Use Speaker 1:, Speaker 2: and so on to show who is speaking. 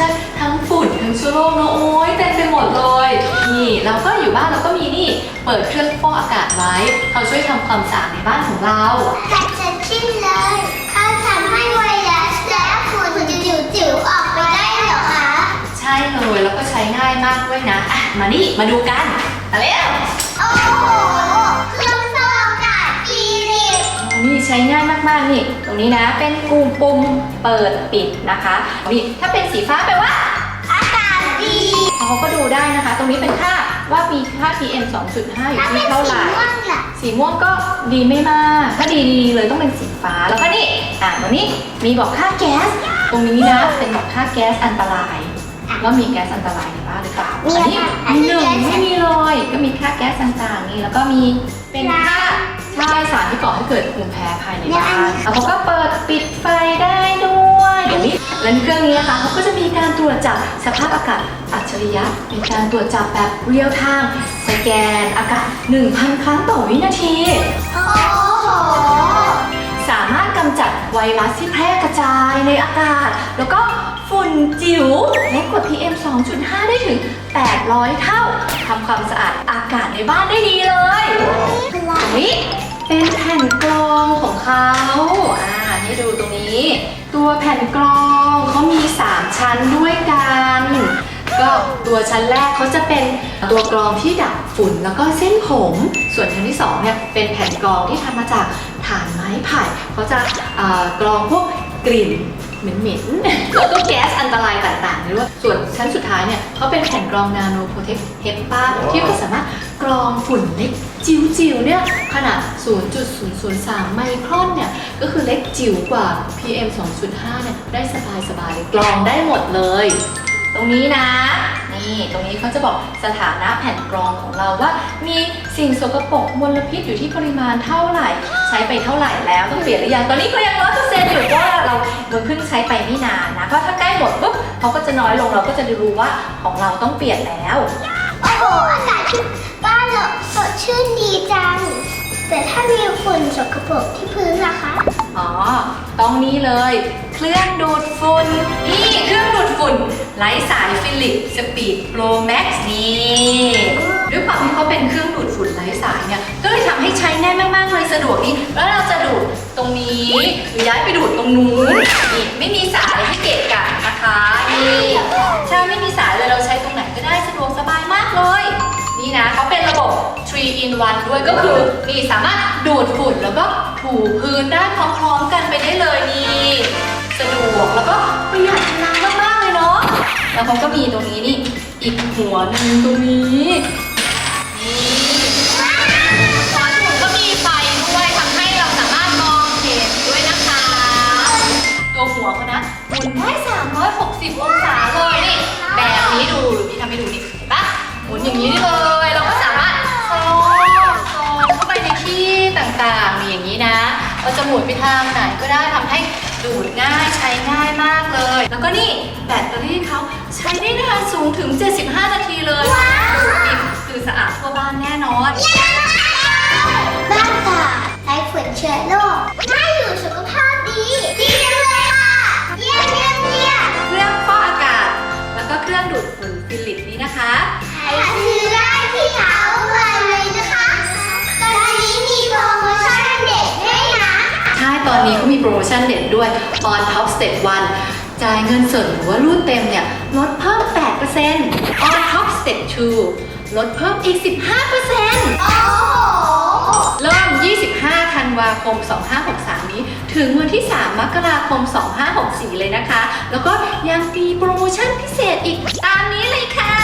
Speaker 1: โลกเนอะโอ้ยเต็มไปหมดเลยนี่เราก็อยู่บ้านเราก็มีนี่เปิดเครื่องฟอกอากาศไว้เขาช่วยทำความสะอาดในบ้านของเรา
Speaker 2: แต่จะชิ้นเลยเขาทำให้ไวรัสและฝุ่นจิ๋วๆออกไปได้เหรอคะ
Speaker 1: ใช่เลยแล้วก็ใช้ง่ายมากด้วยนะอะมานี่มาดูกันมาเร็ว
Speaker 2: โอ้โห
Speaker 1: นี่ใช้ง่ายมากๆนี่ ตรงนี้นะเป็นปุ่มปุ่มเปิดปิดนะคะนี่ถ้าเป็นสีฟ้าแปลว่า
Speaker 2: อากาศดี
Speaker 1: เขาก็ดูได้นะคะ ตรงนี้เป็นค่าว่ามีค่า PM 2.5 อยู่
Speaker 2: ถ้าเป็
Speaker 1: ที่
Speaker 2: น
Speaker 1: เท่า
Speaker 2: สี
Speaker 1: ไหร่
Speaker 2: ม่วงล่ะ
Speaker 1: สีม่วงก็ดีไม่มาก ถ้าดีดีๆเลยต้องเป็นสีฟ้าแล้วก็นี่อ่าตรงนี้มีบอกค่าแก๊ส ตรงนี้นะเป็นบอกค่าแก๊สอันตรายว่ามีแก๊สอันตรายในบ้านหรือเปล่า
Speaker 2: มี
Speaker 1: อันนี้
Speaker 2: ค่ะอัน
Speaker 1: มี
Speaker 2: นี้
Speaker 1: หนึ่ง
Speaker 2: แก๊ส
Speaker 1: ไม่มีเลยก็มีค่าแก๊สต่างๆนี่แล้วก็มีเป็นค่าใช่สารที่ ก่อให้เกิดภูมิแพ้ภายในบ้านแล้วเขาก็เปิดปิดไฟได้ด้วยเดี๋ยวนี้และเครื่องนี้นะคะเขาก็จะมีการตรวจจับสภาพอากาศอัจฉริยะเป็นการตรวจจับแบบเรียลไทม์สแกนอากาศ 1,000 ครั้งต่อวินาที
Speaker 2: โอ้โห
Speaker 1: สามารถกำจัดไวรัสที่แพร่กระจายในอากาศ แล้วก็ฝุ่นจิ๋วเล็กกว่า PM 2.5 ได้ถึง 800 เท่าทำความสะอาดอากาศในบ้านได้ดีเลยอันนี้ เป็นแผ่นกรองของเขาอ่าให้ดูตรงนี้ ตัวแผ่นกรองเขามี 3 ชั้นด้วยกัน ก็ตัวชั้นแรกเขาจะเป็นตัวกรองที่ดักฝุ่นแล้วก็เส้นผม ส่วนชั้นที่2เนี่ยเป็นแผ่นกรองที่ทำมาจากถ่านไม้ไผ่เขาจะกรองพวกกลิ่น เหม็นๆแล้วก็แก๊สอันตรายต่างๆด้วยส่วนชั้นสุดท้ายเนี่ยเขาเป็นแผ่นกรองนาโนโปรเทคเฮปปาที่ก็สามารถกรองฝุ่นเล็กจิ๋วๆเนี่ยขนาด 0.003 ไมครอนเนี่ยก็คือเล็กจิ๋วกว่า PM 2.5 เนี่ยได้สบายๆกรองได้หมดเลย ตรงนี้นะ นี่ตรงนี้เขาจะบอกสถานะแผ่นกรองของเราว่า มีสิ่งสกปรกมลพิษอยู่ที่ปริมาณเท่าไหร่ ใช้ไปเท่าไหร่แล้วต้องเปลี่ยนหรือยังตอนนี้ก็ยังร้อยเปอร์เซ็นต์อยู่เพราะว่าเราเพิ่งใช้ไปไม่นานนะเพราะถ้าใกล้หมดปุ๊บเขาก็จะน้อยลงเราก็จะรู้ว่าของเราต้องเปลี่ยนแล้ว
Speaker 2: โอ้โหอากาศที่บ้านเราสดชื่นดีจัง แต่ถ้ามีฝุ่นสกปรกที่พื้นล่ะคะ
Speaker 1: อ๋อ ตรงนี้เลย เครื่องดูดฝุ่นนี่เครื่องดูดฝุ่นไร้สายฟิลิปสปีดโปรแม็กซ์นี่ด้วยความที่เขาเป็นเครื่องดูดฝุ่นไร้สายเนี่ยก็เลยทำให้ใช้ง่ายมากๆเลยสะดวกดีแล้วเราจะดูดตรงนี้หรือย้ายไปดูดตรงนู้นนี่ไม่มีสายให้เกะกะนะคะนี่ใช่ไม่มีสายเลยเราใช้ตรงไหนก็ได้สะดวกสบายมากเลย นี่นะเขาเป็นระบบ 3 in 1 ด้วยก็คือนี่สามารถดูดฝุ่นแล้วก็ถูพื้นได้พร้อมๆกันไปได้เลยนี่ สะดวกแล้วก็ประหยัดพลังมากๆเลยเนาะแล้วเขาก็มีตรงนี้นี่อีกหัวหนึ่งตรงนี้นี่หัวถุงก็มีไฟด้วยทำให้เราสามารถมองเห็นด้วยนะคะตัวหัวเขานะหมุนได้ 360 องศาเลยนี่แบบนี้ดูพี่ทำให้ดูนี่เห็นปะหมุนอย่างนี้ได้เลยเราก็สามารถโซนโซนเข้าไปในที่ต่างๆนี่อย่างนี้นะเราจะหมุนไปทางไหนก็ได้ทำให้ ดูดง่ายใช้ง่ายมากเลย แล้วก็นี่แบตเตอรี่เขาใช้ได้นานสูงถึง 75 นาทีเลยดูดิคือสะอาดทั่วบ้านแน่นอน
Speaker 2: บ้านสะอาดไร้ฝุ่นเชื้อโรคน่าอยู่สุขภาพดี ดีจังเลยค่ะ เยี่ยมเยี่ยมเยี่ยม
Speaker 1: เครื่องฟอกอากาศ แล้วก็เครื่องดูดฝุ่นฟิลิปนี้นะคะ
Speaker 2: หา
Speaker 1: ตอนนี้เขามีโปรโมชั่นเด็ดด้วย on top step 1 จ่ายเงินสดหรือว่ารูดเต็มเนี่ยลดเพิ่ม 8% on top step 2 ลดเพิ่มอีก 15%
Speaker 2: โอ้โห
Speaker 1: เริ่ม 25 ธันวาคม 2563 นี้ ถึงวันที่ 3 มกราคม 2564 เลยนะคะ แล้วก็ยังมีโปรโมชั่นพิเศษอีกตามนี้เลยค่ะ